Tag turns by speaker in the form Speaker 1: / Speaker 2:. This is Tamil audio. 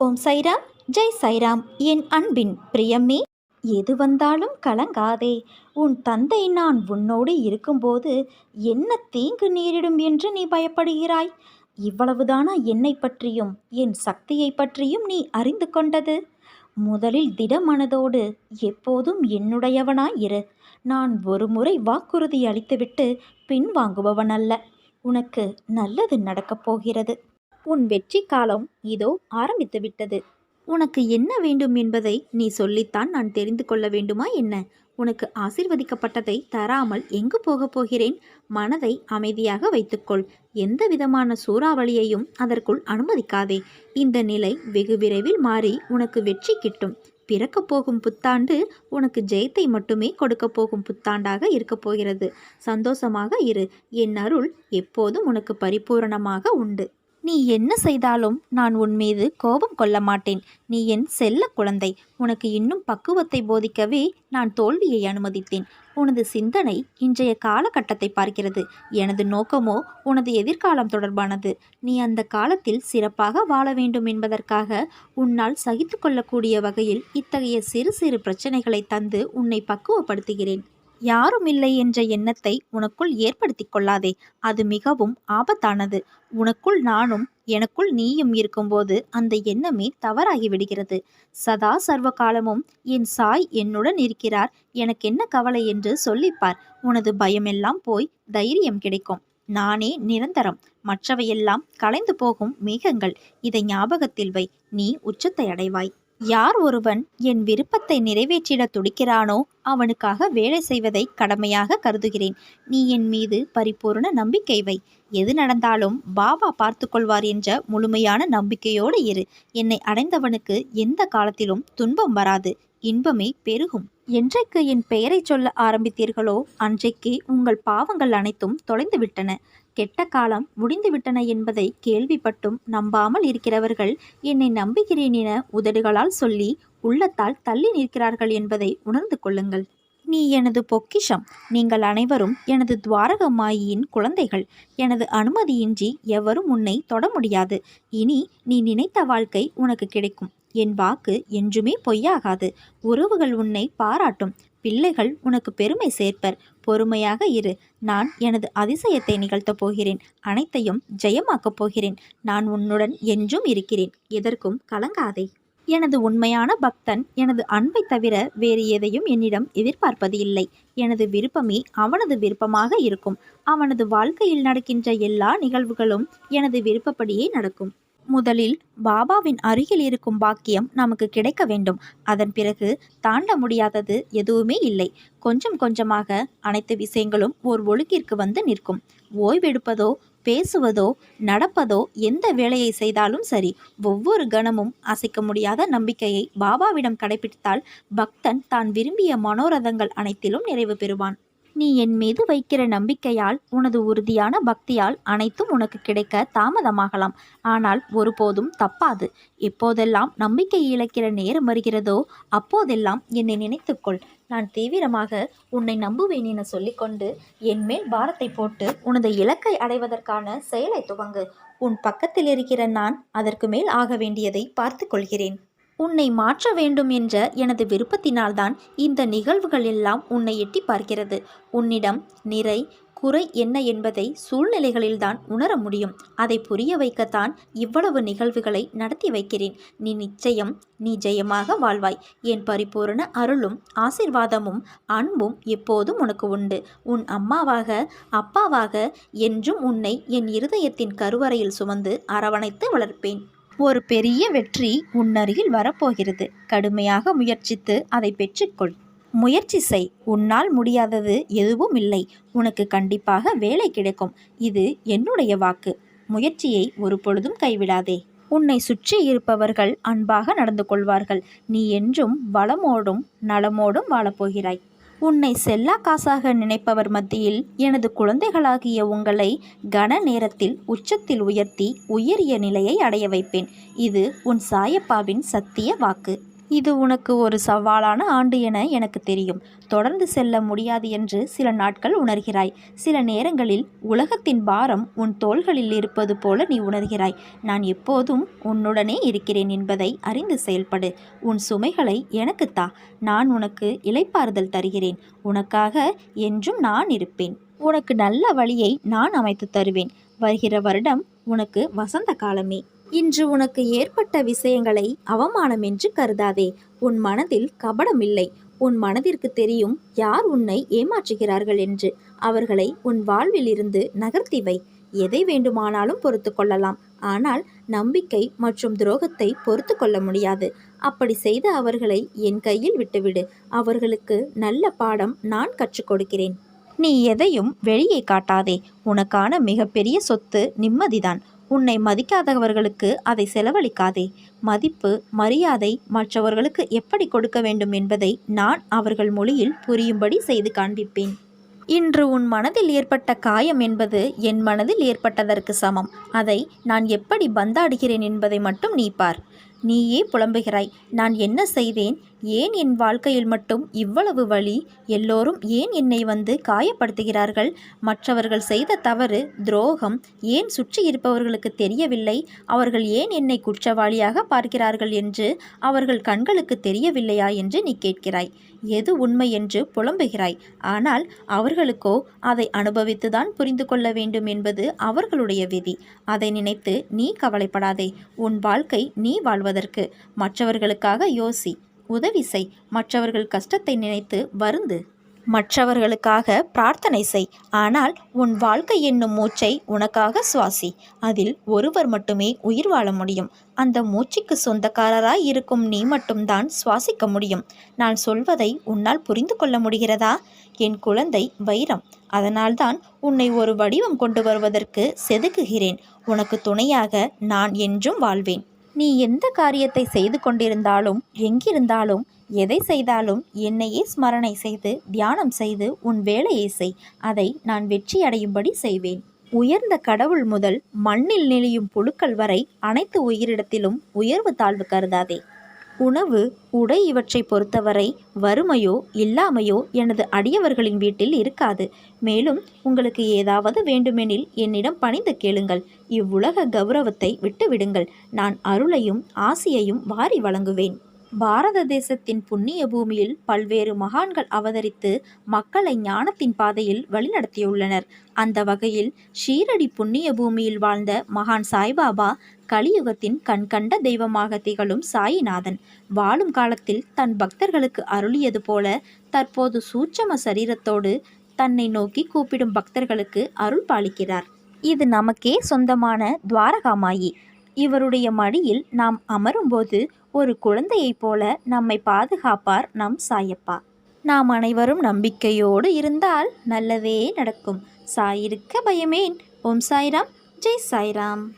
Speaker 1: ஓம் சைராம் ஜெய் சைராம். என் அன்பின் பிரியமே எது வந்தாலும் கலங்காதே. உன் தந்தை நான் உன்னோடு இருக்கும்போது என்ன தீங்கு நேரிடும் என்று நீ பயப்படுகிறாய்? இவ்வளவுதானா என்னை பற்றியும் என் சக்தியை பற்றியும் நீ அறிந்து கொண்டது? முதலில் திடமனதோடு எப்போதும் என்னுடையவனாய் இரு. நான் ஒருமுறை வாக்குறுதி அளித்துவிட்டு பின்வாங்குபவன் அல்ல உனக்கு நல்லது நடக்கப் போகிறது. உன் வெற்றி காலம் இதோ ஆரம்பித்து விட்டது. உனக்கு என்ன வேண்டும் என்பதை நீ சொல்லித்தான் நான் தெரிந்து கொள்ள வேண்டுமா என்ன? உனக்கு ஆசிர்வதிக்கப்பட்டதை தராமல் எங்கு போகப் போகிறேன்? மனதை அமைதியாக வைத்துக்கொள். எந்த விதமான சூறாவளியையும் அதற்குள் அனுமதிக்காதே. இந்த நிலை வெகு விரைவில் மாறி உனக்கு வெற்றி கிட்டும். பிறக்கப் போகும் புத்தாண்டு உனக்கு ஜெயத்தை மட்டுமே கொடுக்கப் போகும் புத்தாண்டாக இருக்கப் போகிறது. சந்தோஷமாக இரு. என் அருள் எப்போதும் உனக்கு பரிபூரணமாக உண்டு. நீ என்ன செய்தாலும் நான் உன் மீது கோபம் கொள்ள மாட்டேன். நீ என் செல்ல குழந்தை. உனக்கு இன்னும் பக்குவத்தை போதிக்கவே நான் தோல்வியை அனுமதித்தேன். உனது சிந்தனை இன்றைய காலகட்டத்தை பார்க்கிறது. எனது நோக்கமோ உனது எதிர்காலம் தொடர்பானது. நீ அந்த காலத்தில் சிறப்பாக வாழ வேண்டும் என்பதற்காக உன்னால் சகித்து கொள்ளக்கூடிய வகையில் இத்தகைய சிறு சிறு பிரச்சனைகளை தந்து உன்னை பக்குவப்படுத்துகிறேன். யாரும் இல்லை என்ற எண்ணத்தை உனக்குள் ஏற்படுத்தி கொள்ளாதே. அது மிகவும் ஆபத்தானது. உனக்குள் நானும் எனக்குள் நீயும் இருக்கும்போது அந்த எண்ணமே தவறாகி விடுகிறது. சதா சர்வ காலமும் என் சாய் என்னுடன் இருக்கிறார். எனக்கு என்ன கவலை என்று சொல்லிப்பார். உனது பயமெல்லாம் போய் தைரியம் கிடைக்கும். நானே நிரந்தரம். மற்றவையெல்லாம் கலைந்து போகும் மேகங்கள். இதை ஞாபகத்தில் வை. நீ உச்சத்தை அடைவாய். யார் ஒருவன் என் விருப்பத்தை நிறைவேற்றிட துடிக்கிறானோ அவனுக்காக வேலை செய்வதை கடமையாக கருதுகிறேன். நீ என் மீது பரிபூர்ண நம்பிக்கை வை. எது நடந்தாலும் பாபா பார்த்து கொள்வார் என்ற முழுமையான நம்பிக்கையோடு இரு. என்னை அடைந்தவனுக்கு எந்த காலத்திலும் துன்பம் வராது. இன்பமே பெருகும். என்றைக்கு என் பெயரை சொல்ல ஆரம்பித்தீர்களோ அன்றைக்கு உங்கள் பாவங்கள் அனைத்தும் தொலைந்துவிட்டன. கெட்ட காலம் முடிந்துவிட்டன என்பதை கேள்விப்பட்டும் நம்பாமல் இருக்கிறவர்கள் என்னை நம்புகிறேன் என உதடுகளால் சொல்லி உள்ளத்தால் தள்ளி நிற்கிறார்கள் என்பதை உணர்ந்து கொள்ளுங்கள். நீ எனது பொக்கிஷம். நீங்கள் அனைவரும் எனது துவாரக மாயின் குழந்தைகள். எனது அனுமதியின்றி எவரும் உன்னை தொட முடியாது. இனி நீ நினைத்த வாழ்க்கை உனக்கு கிடைக்கும். என் வாக்கு என்றுமே பொய்யாகாது. உறவுகள் உன்னை பாராட்டும். பிள்ளைகள் உனக்கு பெருமை சேர்ப்பர். பொறுமையாக இரு. நான் எனது அதிசயத்தை நிகழ்த்தப் போகிறேன். அனைத்தையும் ஜெயமாக்கப் போகிறேன். நான் உன்னுடன் என்றும் இருக்கிறேன். எதற்கும் கலங்காதே. எனது உண்மையான பக்தன் எனது அன்பை தவிர வேறு எதையும் என்னிடம் எதிர்பார்ப்பது இல்லை. எனது விருப்பமே அவனது விருப்பமாக இருக்கும். அவனது வாழ்க்கையில் நடக்கின்ற எல்லா நிகழ்வுகளும் எனது விருப்பப்படியே நடக்கும். முதலில் பாபாவின் அருகில் இருக்கும் பாக்கியம் நமக்கு கிடைக்க வேண்டும். அதன் பிறகு தாண்ட முடியாதது எதுவுமே இல்லை. கொஞ்சம் கொஞ்சமாக அனைத்து விஷயங்களும் ஓர் ஒழுங்கிற்கு வந்து நிற்கும். ஓய்வெடுப்பதோ பேசுவதோ நடப்பதோ எந்த வேலையை செய்தாலும் சரி ஒவ்வொரு கணமும் அசைக்க முடியாத நம்பிக்கையை பாபாவிடம் கடைபிடித்தால் பக்தன் தான் விரும்பிய மனோரதங்கள் அனைத்திலும் நிறைவு பெறுவான். நீ என் மீது வைக்கிற நம்பிக்கையால் உனது உறுதியான பக்தியால் அனைத்தும் உனக்கு கிடைக்க தாமதமாகலாம். ஆனால் ஒருபோதும் தப்பாது. எப்போதெல்லாம் நம்பிக்கை இழக்கிற நேரம் வருகிறதோ அப்போதெல்லாம் என்னை நினைத்துக்கொள். நான் தீவிரமாக உன்னை நம்புவேன் என சொல்லிக்கொண்டு என் மேல் பாரத்தை போட்டு உனது இலக்கை அடைவதற்கான செயலை துவங்கு. உன் பக்கத்தில் இருக்கிற நான் அதற்கு மேல் ஆக வேண்டியதை பார்த்து கொள்கிறேன். உன்னை மாற்ற வேண்டும் என்ற எனது விருப்பத்தினால்தான் இந்த நிகழ்வுகள் எல்லாம் உன்னை எட்டி பார்க்கிறது. உன்னிடம் நிறை குறை என்ன என்பதை சூழ்நிலைகளில்தான் உணர முடியும். அதை புரிய வைக்கத்தான் இவ்வளவு நிகழ்வுகளை நடத்தி வைக்கிறேன். நீ நிச்சயம் நீ ஜெயமாக வாழ்வாய். என் பரிபூரண அருளும் ஆசிர்வாதமும் அன்பும் எப்போதும் உனக்கு உண்டு. உன் அம்மாவாக அப்பாவாக என்றும் உன்னை என் இருதயத்தின் கருவறையில் சுமந்து அரவணைத்து வளர்ப்பேன். ஒரு பெரிய வெற்றி உன்னருகில் வரப்போகிறது. கடுமையாக முயற்சித்து அதை பெற்றுக்கொள். முயற்சி செய். உன்னால் முடியாதது எதுவும் இல்லை. உனக்கு கண்டிப்பாக வேலை கிடைக்கும். இது என்னுடைய வாக்கு. முயற்சியை ஒரு பொழுதும் கைவிடாதே. உன்னை சுற்றி இருப்பவர்கள் அன்பாக நடந்து கொள்வார்கள். நீ என்றும் வளமோடும் நலமோடும் வாழப்போகிறாய். உன்னை செல்லா காசாக நினைப்பவர் மத்தியில் எனது குழந்தைகளாகிய உங்களை கன நேரத்தில் உச்சத்தில் உயர்த்தி உயரிய நிலையை அடைய வைப்பேன். இது உன் சாயப்பாவின் சத்திய வாக்கு. இது உனக்கு ஒரு சவாலான ஆண்டு என எனக்கு தெரியும். தொடர்ந்து செல்ல முடியாது என்று சில நாட்கள் உணர்கிறாய். சில நேரங்களில் உலகத்தின் பாரம் உன் தோள்களில் இருப்பது போல நீ உணர்கிறாய். நான் எப்போதும் உன்னுடனே இருக்கிறேன் என்பதை அறிந்து செயல்படு. உன் சுமைகளை எனக்குத்தா நான் உனக்கு இலைப்பாறுதல் தருகிறேன். உனக்காக என்றும் நான் இருப்பேன். உனக்கு நல்ல வழியை நான் அமைத்து தருவேன். வருகிற வருடம் உனக்கு வசந்த காலமே. இன்று உனக்கு ஏற்பட்ட விஷயங்களை அவமானம் என்று கருதாதே. உன் மனதில் கபடமில்லை. உன் மனதிற்கு தெரியும் யார் உன்னை ஏமாற்றுகிறார்கள் என்று. அவர்களை உன் வாழ்வில் இருந்து நகர்த்தி வை. எதை வேண்டுமானாலும் பொறுத்து கொள்ளலாம். ஆனால் நம்பிக்கை மற்றும் துரோகத்தை பொறுத்து கொள்ள முடியாது. அப்படி செய்த அவர்களை என் கையில் விட்டுவிடு. அவர்களுக்கு நல்ல பாடம் நான் கற்றுக் கொடுக்கிறேன். நீ எதையும் வெளியே காட்டாதே. உனக்கான மிகப்பெரிய சொத்து நிம்மதிதான். உன்னை மதிக்காதவர்களுக்கு அதை செலவழிக்காதே. மதிப்பு மரியாதை மற்றவர்களுக்கு எப்படி கொடுக்க வேண்டும் என்பதை நான் அவர்கள் மொழியில் புரியும்படி செய்து காண்பிப்பேன். இன்று உன் மனதில் ஏற்பட்ட காயம் என்பது என் மனதில் ஏற்பட்டதற்கு சமம். அதை நான் எப்படி பந்தாடுகிறேன் என்பதை மட்டும் நீ பார். நீயே புலம்புகிறாய். நான் என்ன செய்தேன்? ஏன் என் வாழ்க்கையில் மட்டும் இவ்வளவு வழி எல்லோரும் ஏன் என்னை வந்து காயப்படுத்துகிறார்கள்? மற்றவர்கள் செய்த தவறு துரோகம் ஏன் சுற்றி இருப்பவர்களுக்கு தெரியவில்லை? அவர்கள் ஏன் என்னை குற்றவாளியாக பார்க்கிறார்கள் என்று அவர்கள் கண்களுக்கு தெரியவில்லையா என்று நீ கேட்கிறாய். எது உண்மை என்று புலம்புகிறாய். ஆனால் அவர்களுக்கோ அதை அனுபவித்துதான் புரிந்து கொள்ள வேண்டும் என்பது அவர்களுடைய விதி. அதை நினைத்து நீ கவலைப்படாதே. உன் வாழ்க்கை நீ வாழ்வதற்கு. மற்றவர்களுக்காக யோசி. உதவி செய். மற்றவர்கள் கஷ்டத்தை நினைத்து வருந்து. மற்றவர்களுக்காக பிரார்த்தனை செய். ஆனால் உன் வாழ்க்கை என்னும் மூச்சை உனக்காக சுவாசி. அதில் ஒருவர் மட்டுமே உயிர் வாழ முடியும். அந்த மூச்சுக்கு சொந்தக்காரராய் இருக்கும் நீ மட்டும்தான் சுவாசிக்க முடியும். நான் சொல்வதை உன்னால் புரிந்து கொள்ள முடிகிறதா? என் குழந்தை வைரம். அதனால்தான் உன்னை ஒரு வடிவம் கொண்டு வருவதற்கு செதுக்குகிறேன். உனக்கு துணையாக நான் என்றும் வாழ்வேன். நீ எந்த காரியத்தை செய்து கொண்டிருந்தாலும் எங்கிருந்தாலும் எதை செய்தாலும் என்னையே ஸ்மரணை செய்து தியானம் செய்து உன் வேலையை செய். அதை நான் வெற்றியடையும்படி செய்வேன். உயர்ந்த கடவுள் முதல் மண்ணில் நெளியும் புழுக்கள் வரை அனைத்து உயிரிடத்திலும் உயர்வு தாழ்வு கருதாதே. உணவு உடை இவற்றை பொறுத்தவரை வறுமையோ இல்லாமையோ எனது அடியவர்களின் வீட்டில் இருக்காது. மேலும் உங்களுக்கு ஏதாவது வேண்டுமெனில் என்னிடம் பணிந்து கேளுங்கள். இவ்வுலக கௌரவத்தை விட்டுவிடுங்கள். நான் அருளையும் ஆசியையும் வாரி வழங்குவேன். பாரத தேசத்தின் புண்ணிய பூமியில் பல்வேறு மகான்கள் அவதரித்து மக்களை ஞானத்தின் பாதையில் வழிநடத்தியுள்ளனர். அந்த வகையில் ஷீரடி புண்ணிய பூமியில் வாழ்ந்த மகான் சாய்பாபா கலியுகத்தின் கண்கண்ட தெய்வமாக திகழும் சாயிநாதன் வாழும் காலத்தில் தன் பக்தர்களுக்கு அருளியது போல தற்போது சூட்சம சரீரத்தோடு தன்னை நோக்கி கூப்பிடும் பக்தர்களுக்கு அருள் பாலிக்கிறார். இது நமக்கே சொந்தமான துவாரகாமாயி. இவருடைய மடியில் நாம் அமரும்போது ஒரு குழந்தையைப் போல நம்மை பாதுகாப்பார் நம் சாயப்பா. நாம் அனைவரும் நம்பிக்கையோடு இருந்தால் நல்லதே நடக்கும். சாயிருக்க பயமேன். ஓம் சாய்ராம். ஜெய் சாய்ராம்.